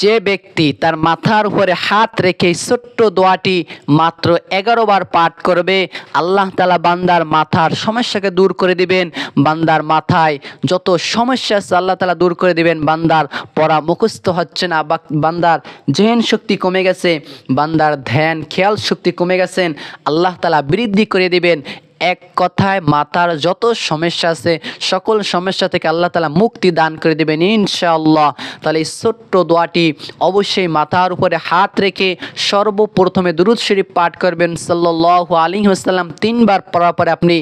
যে ব্যক্তি তার মাথার উপরে হাত রেখে ছোট্ট দোয়াটি মাত্র এগারো বার পাঠ করবে, আল্লাহ তালা বান্দার মাথার সমস্যাকে দূর করে দিবেন। বান্দার মাথায় যত সমস্যা আছে আল্লাহ তালা দূর করে দিবেন। বান্দার পড়া মুখস্থ হচ্ছে না, বা বান্দার জেহেন শক্তি কমে গেছে, বান্দার ধ্যান, খেয়াল শক্তি কমে গেছেন আল্লাহ তালা বৃদ্ধি করে দিবেন। এক কথায় মাথার যত সমস্যা আছে, সকল সমস্যা থেকে আল্লাহ তালা মুক্তি দান করে দেবেন ইনশাআল্লাহ। তাহলে এই ছোট্ট দোয়াটি অবশ্যই মাথার উপরে হাত রেখে সর্বপ্রথমে দুরুদ শরীফ পাঠ করবেন সাল্লাহ আলী আসাল্লাম তিনবার পড়ার পরে আপনি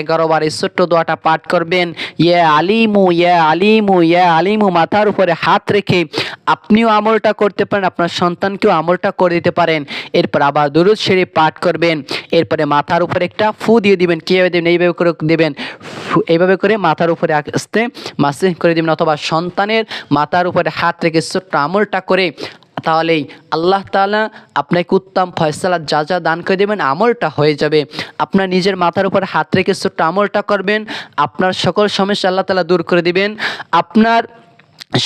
এগারো বার এই ছোট্ট দোয়াটা পাঠ করবেন। ইয়ে আলিমু ইয়ে আলিমু ইয়ে আলিমু, মাথার উপরে হাত রেখে আপনিও আমলটা করতে পারেন, আপনার সন্তানকেও আমলটা করে দিতে পারেন। এরপর আবার দুরুদ শরীফ পাঠ করবেন। এরপরে মাথার উপরে একটা ফু দিয়ে দিবেন। কীভাবে দেবেন? এইভাবে করে দেবেন। এইভাবে করে মাথার উপরে আস্তে মাসিং করে দিবেন অথবা সন্তানের মাথার উপরে হাত রেখে ছোট্ট আমলটা করে তাহলেই আল্লাহ তাআলা আপনাকে উত্তম ফয়সালা যা যা দান করে দেবেন, আমলটা হয়ে যাবে। আপনার নিজের মাথার উপর হাত রেখে ছোট্ট আমলটা করবেন। আপনার সকল সমস্যা আল্লাহ তালা দূর করে দিবেন। আপনার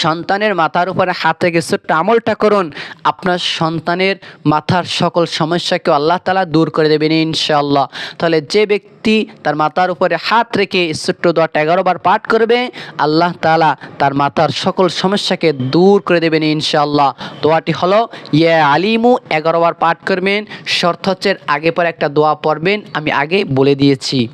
সন্তানের মাথার উপরে হাত রেখে ছোট্ট আমলটা করুন। আপনার সন্তানের মাথার সকল সমস্যাকে আল্লাহ তালা দূর করে দেবেন ইনশাআল্লাহ। তাহলে যে ব্যক্তি তার মাথার উপরে হাত রেখে ছোট্ট দোয়াটা এগারো বার পাঠ করবে, আল্লাহ তালা তার মাথার সকল সমস্যাকে দূর করে দেবেন ইনশাআল্লাহ। দোয়াটি হলো ইয়ে আলিমু এগারো বার পাঠ করবেন। শর্ত হচ্ছে আগে পরে একটা দোয়া পড়বেন, আমি আগে বলে দিয়েছি।